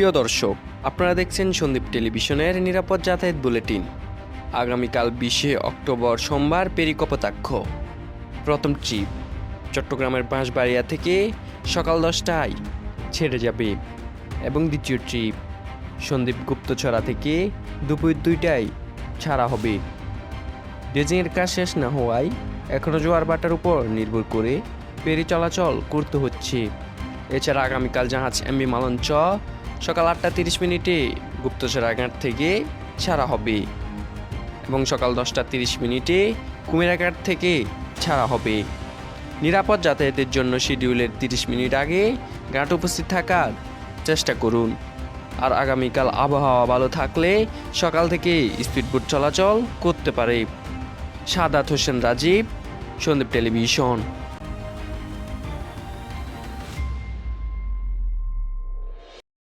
প্রিয় দর্শক, আপনারা দেখছেন সন্দীপ টেলিভিশনের নিরাপদ যাতায়াত বুলেটিন। আগামীকাল বিশে অক্টোবর সোমবার পেরিকপতাক্ষ। প্রথম ট্রিপ, চট্টগ্রামের বাঁশবাড়িয়া থেকে সকাল দশটায় ছেড়ে যাবে। এবং দ্বিতীয় ট্রিপ, সন্দীপ গুপ্তছড়া থেকে দুপুর দুইটায় ছাড়া হবে। ড্রেজিংয়ের কাজ শেষ না হওয়ায় এখনও জোয়ার বাটার উপর নির্ভর করে পেরি চলাচল করতে হচ্ছে। এছাড়া আগামীকাল জাহাজ এমবি মালঞ্চ সকাল আটটা তিরিশ মিনিটে গুপ্তচরা ঘাট থেকে ছাড়া হবে। এবং সকাল দশটা তিরিশ মিনিটে কুমিরাঘাট থেকে ছাড়া হবে। নিরাপদ যাতায়াতের জন্য শিডিউলের তিরিশ মিনিট আগে ঘাট উপস্থিত থাকার চেষ্টা করুন। আর আগামীকাল আবহাওয়া ভালো থাকলে সকাল থেকে স্পিডবোট চলাচল করতে পারে। সাদাত হোসেন রাজীব, সন্দীপ টেলিভিশন।